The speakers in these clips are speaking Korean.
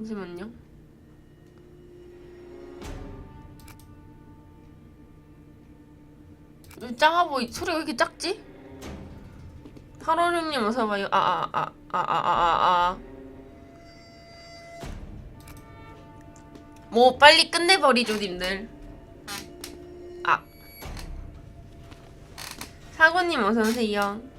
잠시만요. 왜 작아 보이? 소리가 왜 이렇게 작지? 하로님님 어서 와요. 아아 아 아 아아 아. 뭐 빨리 끝내버리죠, 님들. 아. 사고님 어서 오세요.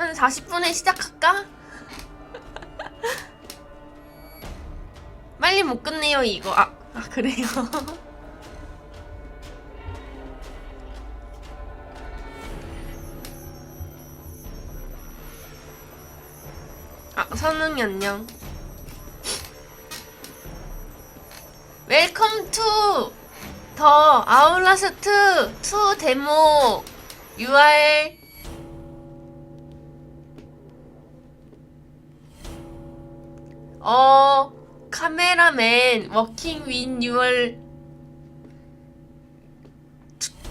한 40분에 시작할까? 빨리 못 끝내요 이거. 아, 아 그래요? 아 선웅이 안녕. 웰컴 투 더 아울라스트 2 데모. UR 어 카메라맨 워킹 윈 유얼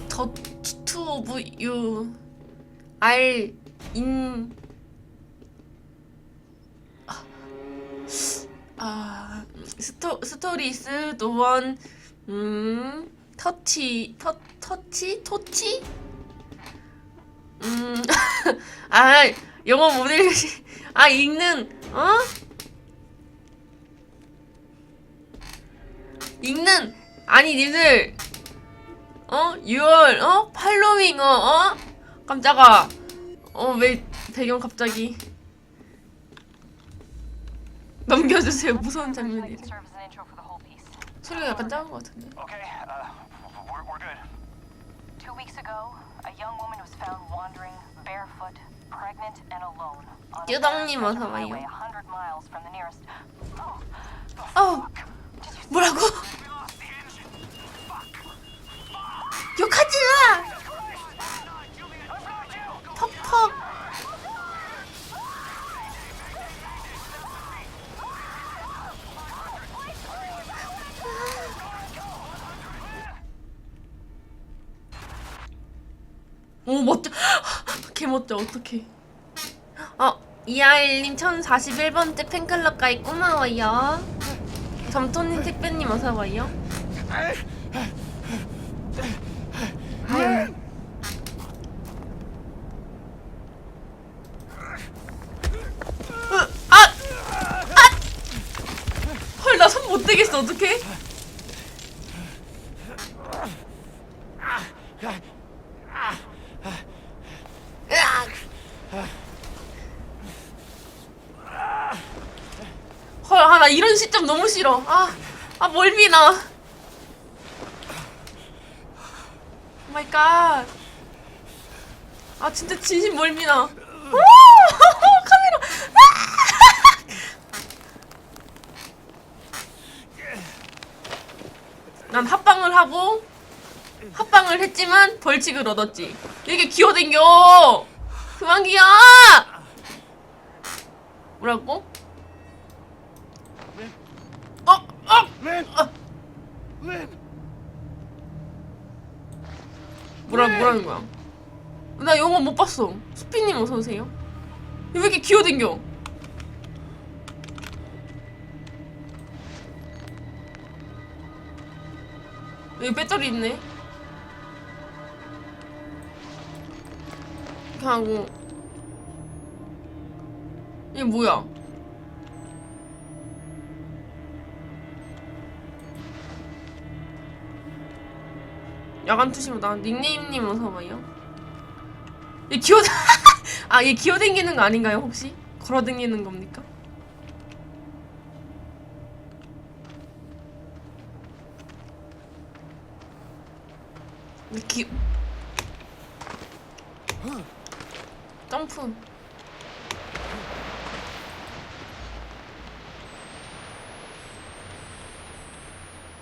더투 오브 유 알 인 아 스토 스토리스 도원 음 터치 터 터치? 토치? 음아 영어 못 읽으시 아 읽는 어 읽는 아니 니들 어 6월 어 팔로잉 어 어? 깜짝아 어 왜 배경 갑자기 넘겨주세요 무서운 장면이. 소리가 약간 작은 것 같은데 Okay, uh, we're, we're good. Two weeks ago, a young woman was found wandering barefoot, pregnant, and alone on a 유덕님 barren 어서 highway 와요 100 miles from the nearest. 어 뭐라고. 욕하지 마. 퍽퍽 오 멋져. 개 멋져 어떡해. 어 이하일님 1041번째 팬클럽 가입 고마워요 점토님 택배님 어서 와요 아유 으, 아! 아! 헐, 나 손 못 대겠어, 어떡해? 으악! 헐, 아, 나 이런 시점 너무 싫어. 아, 아, 멀미 나. 오 마이 갓. 아, 진짜 진심 멀미 나. 오! 카메라. 난 합방을 하고 합방을 했지만 벌칙을 얻었지. 이게 기어댕겨. 그만 기어. 뭐라고? 어, 어, Lynn! 어. Lynn! 뭐라 뭐라는 거야? 나 영어 못 봤어. 수피님 어서 오세요. 왜 이렇게 기어댕겨? 여기 배터리 있네. 이렇게 하고 이게 뭐야? 야간 투시보다 닉네임님 어서 와요. 얘 기어 아얘 기어댕기는 거 아닌가요 혹시? 걸어댕기는 겁니까? 얘 기... 점프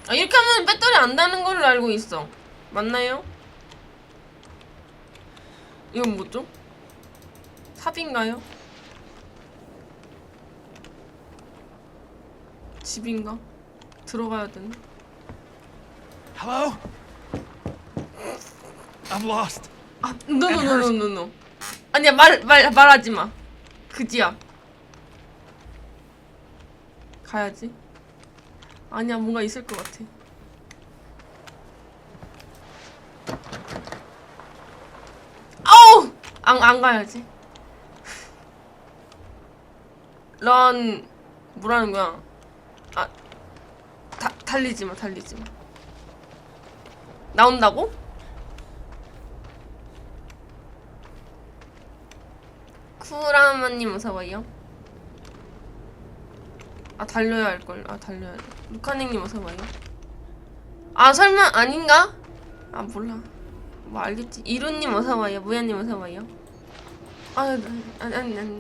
아 이렇게 하면 배터리 안 다는 걸로 알고 있어 맞나요? 이건 뭐죠? 삽인가요? 집인가? 들어가야 되나? Hello? I'm lost. 아, 노노노노노노. 아니야 말 말 말하지 마. 그지야. 가야지. 아니야, 뭔가 있을 것 같아. 아우! 안, 안 가야지. 런, 뭐라는 거야? 아, 다, 달리지 마, 달리지 마. 나온다고? 쿠라마님 어서와요. 아, 달려야 할걸. 아, 달려야 돼. 루카닝님 어서와요. 아, 설마, 아닌가? 아, 몰라. 뭐 알겠지. 이루님 어서와요. 무야님 어서와요. 아, 아니, 아니, 아니.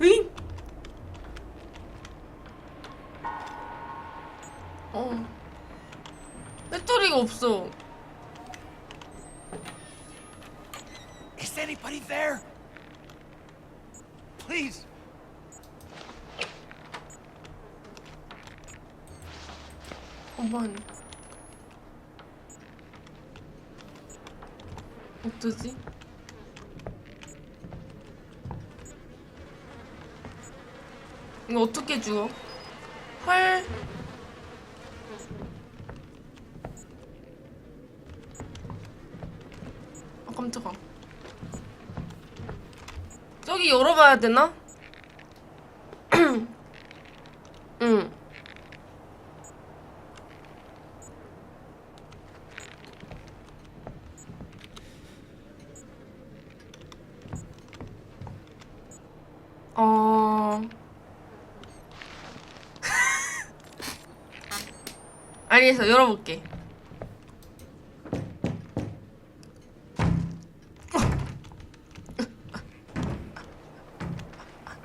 으잉? 어. 배터리가 없어. Is anybody there? Please. 어머니. 어쩌지? 이거 어떻게 주워? 헐. 아 깜짝아. 저기 열어봐야 되나? 응. 어. 알겠어, 열어볼게.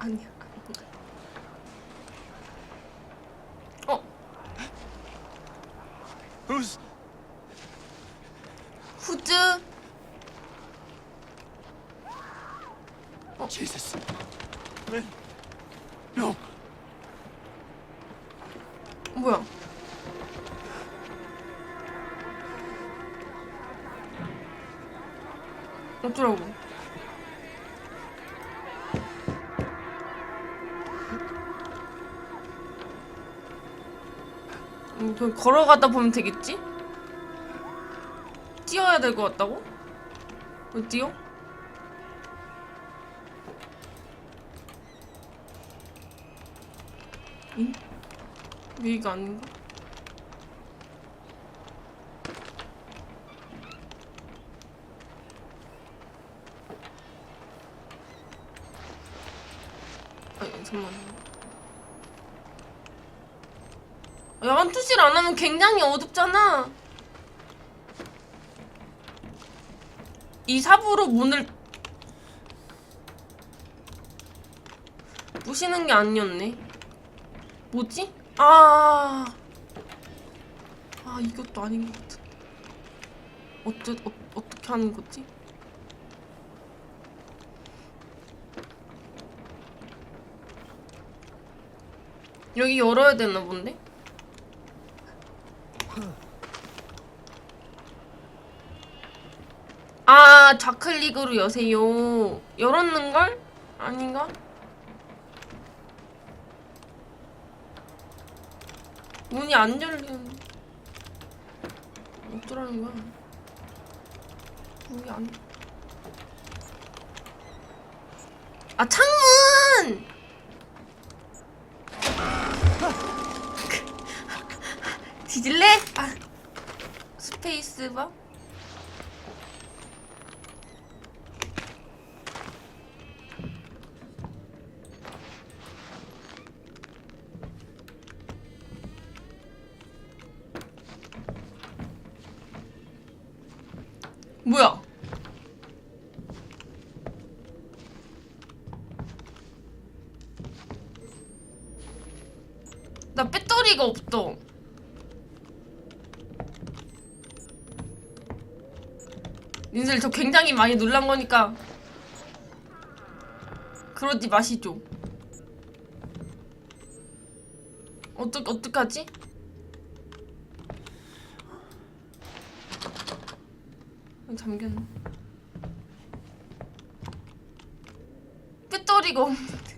아니야. 어, Who's. 후즈. Jesus. Lynn. No. 뭐야? 어쩌라고? 음, 걸어가다 보면 되겠지? 뛰어야 될 것 같다고? 왜 뛰어? 응? 여기가 아닌가? 아니 잠깐만 야간 투시를 안 하면 굉장히 어둡잖아 이 삽으로 문을 부시는 게 아니었네 뭐지? 아, 아 이것도 아닌 것 같은데. 어쩌 어, 어떻게 하는 거지? 여기 열어야 되나 본데? 아 좌클릭으로 여세요. 열었는 걸? 아닌가? 문이 안 열리는 어쩌라는 거야 문이 안... 아 창문! 뒤질래? 아 스페이스 바? 뭐야? 나 배터리가 없어. 님들 저 굉장히 많이 놀란 거니까 그러지 마시죠. 어떡 어떡하지? 여기 잠겼네. 배터리가 없는데.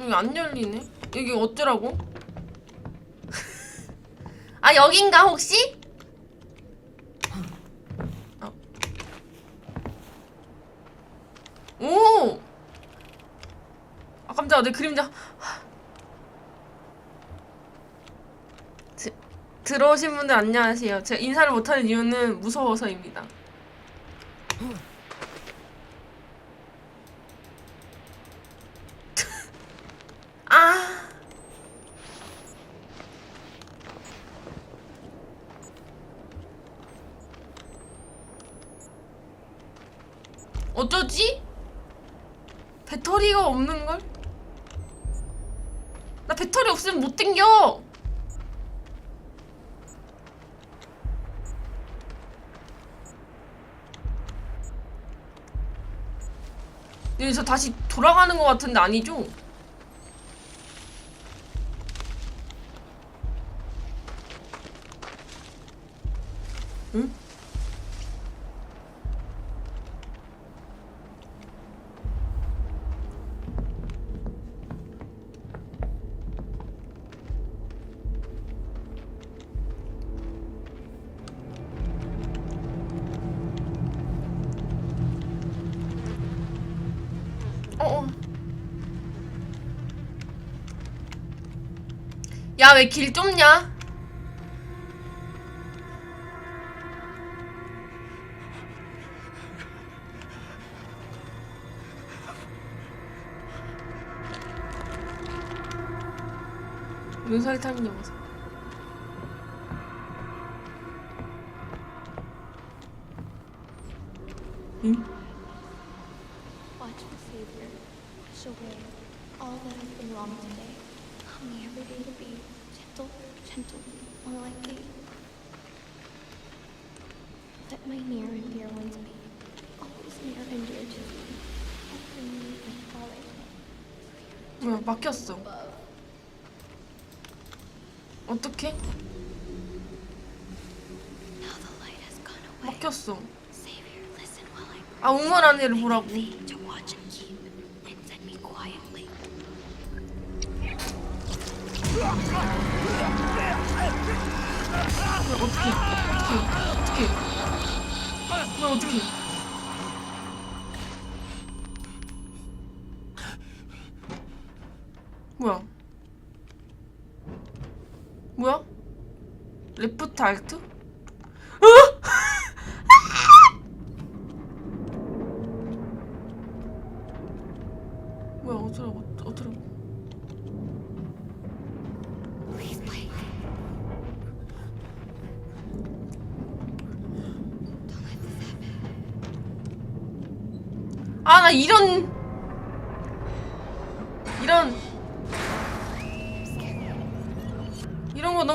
여기 안 열리네. 여기 어쩌라고? 아 여긴가 혹시? 아. 오! 아 깜짝아 내 그림자 들어오신 분들 안녕하세요 제가 인사를 못하는 이유는 무서워서입니다 아 어쩌지? 배터리가 없는 걸? 나 배터리 없으면 못 땡겨! 여기서 다시 돌아가는 것 같은데 아니죠? 어, 어. 야, 왜 길 좁냐? 눈살이 타는 게 뭐지? 응? 뭐야, 막혔어. away. 막혔어. 아, 응원하는 애를 보라고. thee to watch and keep and send me quietly. 뭐야, 어떡해. 어떡해. 어떡해. 뭐야, 어떡해. 뭐야? 뭐야? 어? 뭐야 어쩌라고 어쩌라고. 아 나 이런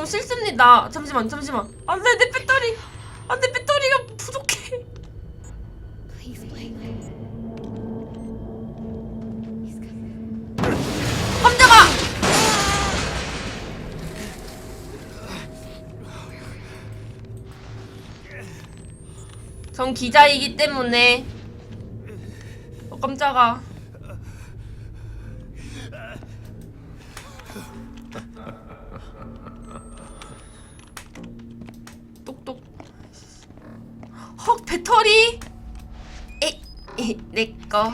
너무 싫습니다. 잠시만 잠시만. 안돼 내 배터리. 안돼 배터리가 부족해. 깜짝아! 전 기자이기 때문에. 어 깜짝아 배터리? 내꺼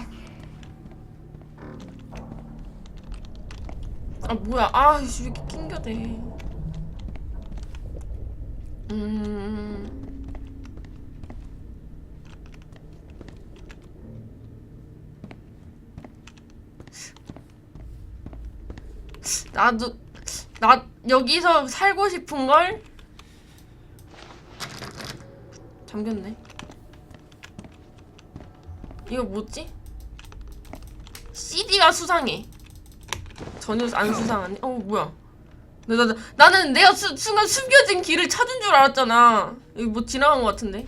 아 뭐야. 아 이씨, 왜 이렇게 낑겨대. 음. 나도 나 여기서 살고 싶은 걸? 잠겼네 이거 뭐지? CD가 수상해 전혀 안 수상하네. 어 뭐야? 나, 나, 나, 나는 내가 수, 순간 숨겨진 길을 찾은 줄 알았잖아. 여기 뭐 지나간 것 같은데.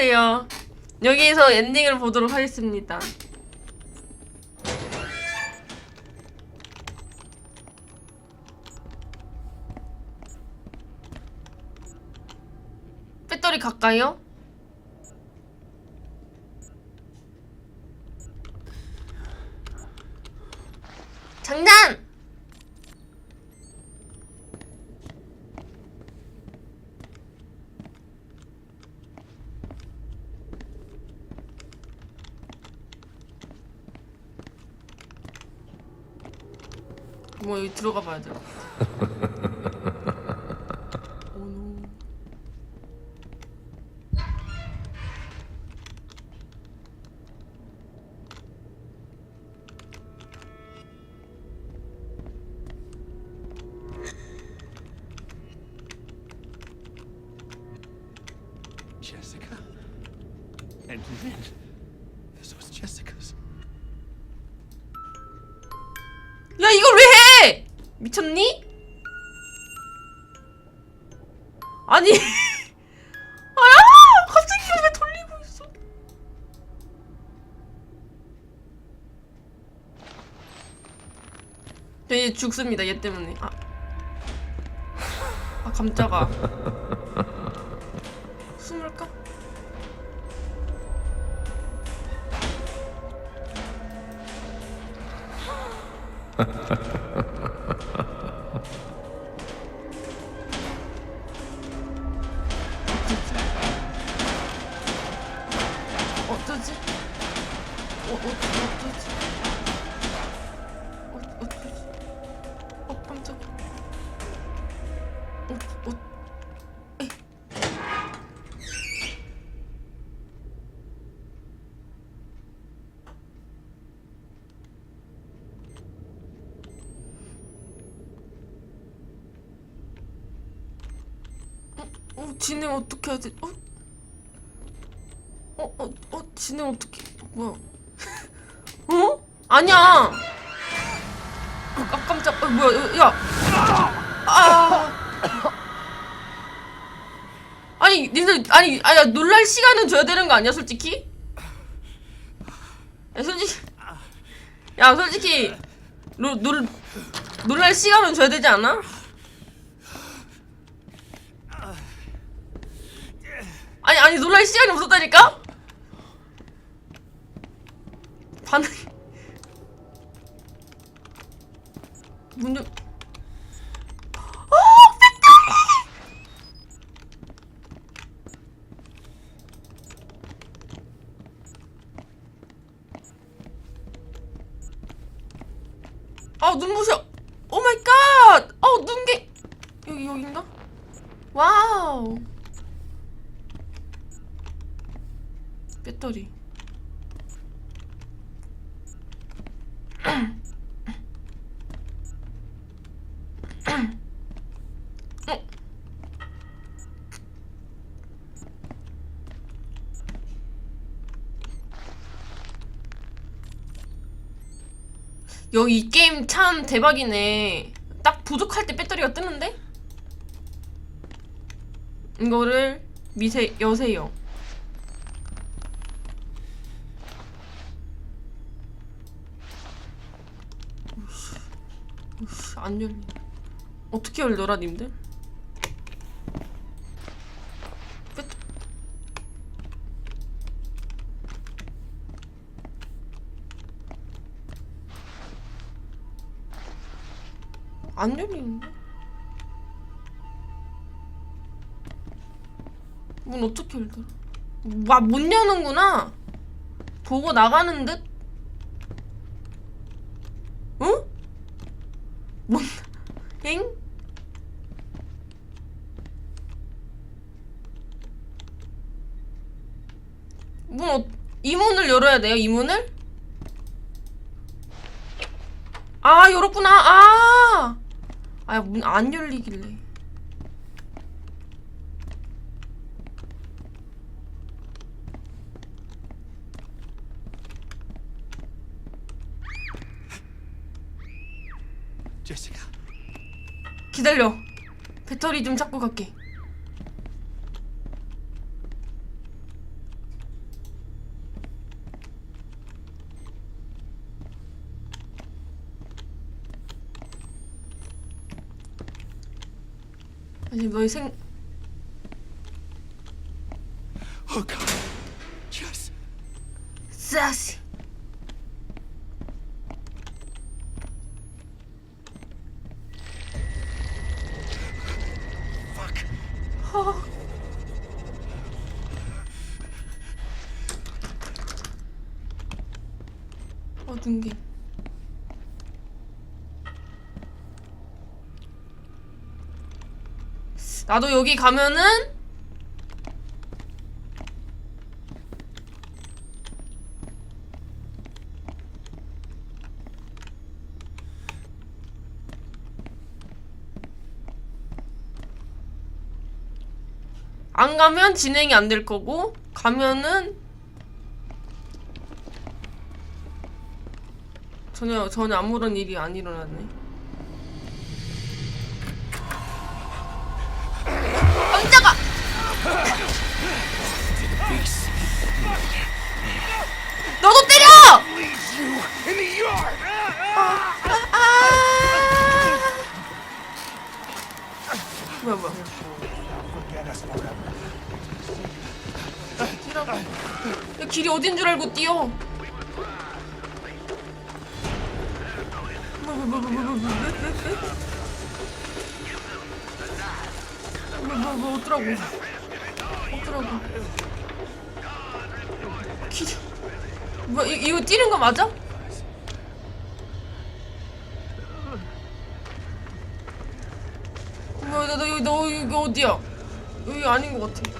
수고하세요. 여기에서 엔딩을 보도록 하겠습니다. 배터리 가까이요? 장난! 뭐 여기 들어가 봐야 돼. And Lynn. 죽습니다 얘 때문에. 아, 아 깜짝아 숨을까? 진행 어떻게 하지? 어? 어, 어, 어, 진행 어떻게, 뭐야? 어? 아니야! 아, 깜짝, 어, 뭐야, 야! 아! 아니, 니들, 아니, 아야, 놀랄 시간은 줘야 되는 거 아니야, 솔직히? 야, 솔직히. 야, 솔직히. 놀, 놀, 놀랄 시간은 줘야 되지 않아? 아니 아니 놀랄 시간이 없었다니까? 반응 문 열... 어 배터리 아 눈부셔 오 마이 갓! 어 눈게 여기 여긴가? 와우 배터리 어. 여기 이 게임 참 대박이네. 딱 부족할 때 배터리가 뜨는데? 이거를 미세 여세요. 안 열리네. 어떻게 열더라, 님들? 끝. 안 열리는데? 문 어떻게 열더라? 와, 못 여는구나. 보고 나가는 듯? 응? 뭔, 엥? 문, 어, 이 문을 열어야 돼요, 이 문을? 아, 열었구나, 아! 아, 문 안 열리길래. Jessica. 기다려. 배터리 좀 찾고 갈게. 아니 너희 생 허가 예스 싸시 어. 어둔 게 나도 여기 가면은 안 가면 진행이 안 될 거고 가면은 전혀 전혀 아무런 일이 안 일어났네. 너도 때려! In the yard. 뭐야 뭐야? 뛰라고. 야, 길이 어딘 줄 알고 뛰어. 뭐, 뭐, 뭐, 뭐, 뭐, 뭐, 뭐, 뭐, 뭐, 뭐, 뭐. 어쩌라고. 길이. 뭐야, 이, 이거 뛰는 거 맞아? 뭐야, 나, 나, 여기, 너, 여기 어디야? 여기 아닌 것 같아.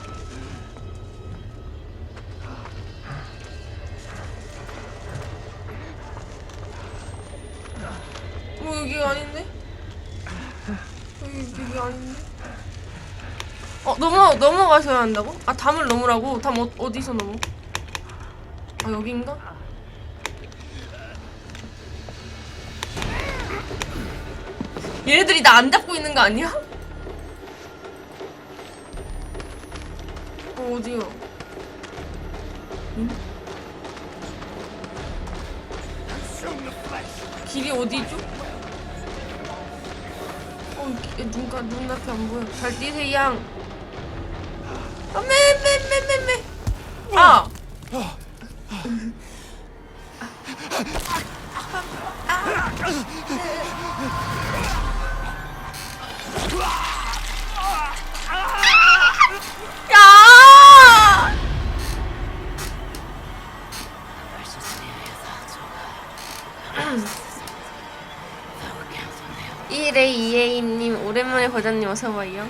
어 여기가 아닌데? 여기 여기 아닌데? 어 넘어 넘어가셔야 한다고? 아 담을 넘으라고? 담 어, 어디서 넘어? 아 여기인가? 얘네들이 나 안 잡고 있는 거 아니야? 어 어디요? 길이 어디죠? 어, 기- 눈가 눈앞에 안 보여. 잘 뛰세요, 양. 아, 매매매매매. 아. 야! 이레 이에임님 오랜만에 버전님 어서 와요